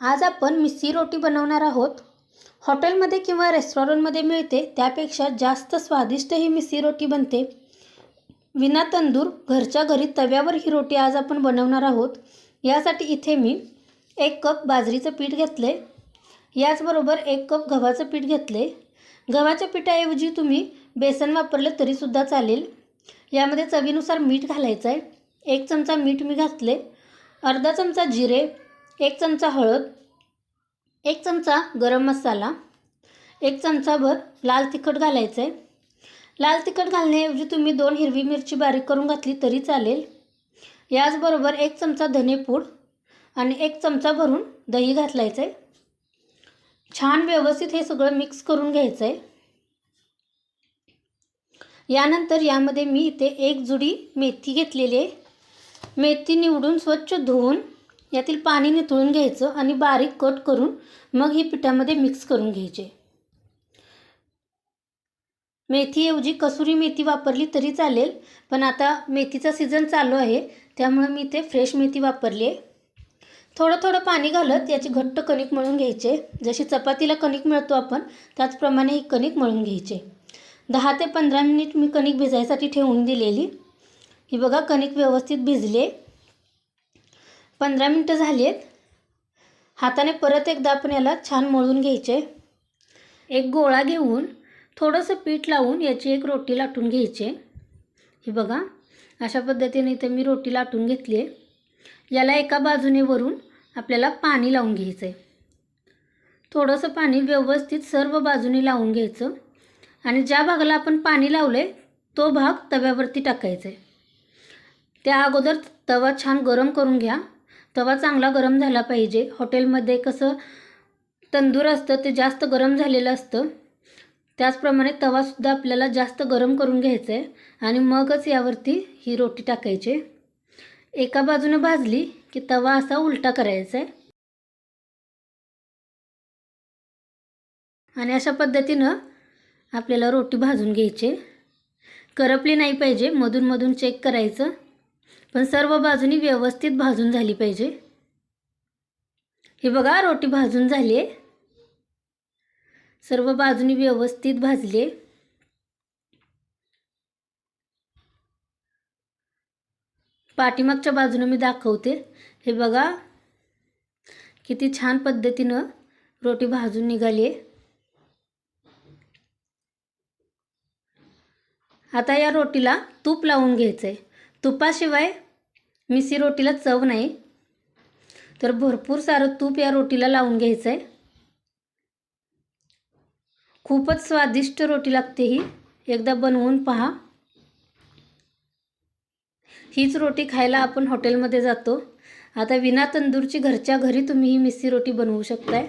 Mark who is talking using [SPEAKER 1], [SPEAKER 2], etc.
[SPEAKER 1] आज आपण मिस्सी रोटी बनवणार आहोत. हॉटेलमध्ये किंवा रेस्टॉरंटमध्ये मिळते त्यापेक्षा जास्त स्वादिष्ट ही मिस्सी रोटी बनते. विना तंदूर घरच्या घरी तव्यावर ही रोटी आज आपण बनवणार आहोत. यासाठी इथे मी एक कप बाजरीचं पीठ घेतले. याचबरोबर एक कप गव्हाचं पीठ घेतले. गव्हाच्या पिठाऐवजी तुम्ही बेसन वापरले तरीसुद्धा चालेल. यामध्ये चवीनुसार मीठ घालायचं आहे एक चमचा मीठ मी घातले. अर्धा चमचा जिरे. एक चमचा हळद एक चमचा गरम मसाला एक चमचाभर लाल तिखट घालायचं आहे लाल तिखट घालण्याऐवजी तुम्ही दोन हिरवी मिरची बारीक करून घातली तरी चालेल. याचबरोबर एक चमचा धनेपूड आणि एक चमचा भरून दही घातलायचं आहे छान व्यवस्थित हे सगळं मिक्स करून घ्यायचं आहे यानंतर यामध्ये मी इथे एक जुडी मेथी घेतलेली आहे. मेथी निवडून स्वच्छ धुवून यातील पाणी निथळून घ्यायचं आणि बारीक कट करून मग ही पिठामध्ये मिक्स करून घ्यायचे. मेथीऐवजी कसुरी मेथी वापरली तरी चालेल पण आता मेथीचा सीझन चालू आहे त्यामुळे मी ते फ्रेश मेथी वापरली आहे थोडं थोडं पाणी घालत याची घट्ट कणिक मळून घ्यायचे. जशी चपातीला कणिक मिळतो आपण त्याचप्रमाणे ही कणिक मळून घ्यायचे. दहा ते पंधरा मिनिट मी कणिक भिजायसाठी ठेवून दिलेली. ही बघा कणिक व्यवस्थित भिजले. पंधरा मिनटं झाली आहेत हाताने परत एकदा आपण याला छान मळून घ्यायचे. एक गोळा घेऊन थोडंसं पीठ लावून याची एक रोटी लाटून घ्यायची. ही बघा अशा पद्धतीने इथे मी रोटी लाटून घेतली आहे याला एका बाजूने वरून आपल्याला पाणी लावून घ्यायचं आहे थोडंसं पाणी व्यवस्थित सर्व बाजूने लावून घ्यायचं आणि ज्या भागाला आपण पाणी लावलं आहे तो भाग तव्यावरती टाकायचा आहे त्या अगोदर तवा छान गरम करून घ्या. तवा चांगला गरम झाला पाहिजे. हॉटेलमध्ये कसं तंदूर असतं ते जास्त गरम झालेलं असतं. त्याचप्रमाणे तवासुद्धा आपल्याला जास्त गरम करून घ्यायचं आहे आणि मगच यावरती ही रोटी टाकायची. एका बाजूने भाजली की तवा असा उलटा करायचा आहे आणि अशा पद्धतीनं आपल्याला रोटी भाजून घ्यायची. करपली नाही पाहिजे मधूनमधून चेक करायचं. पण सर्व बाजूनी व्यवस्थित भाजून झाली पाहिजे. हे बघा रोटी भाजून झाली आहे सर्व बाजूनी व्यवस्थित भाजले पाठीमागच्या बाजूनं मी दाखवते. हे बघा किती छान पद्धतीनं रोटी भाजून निघाली आहे आता या रोटीला तूप लावून घ्यायचं आहे तुपाशिवाय मिसी रोटीला चव नाही. तर भरपूर सारं तूप या रोटीला लावून घ्यायचं आहे खूपच स्वादिष्ट रोटी लागते ही. एकदा बनवून पहा. हीच रोटी खायला आपण हॉटेलमध्ये जातो. आता विना तंदूरची घरच्या घरी तुम्ही ही मिस्सी रोटी बनवू शकताय.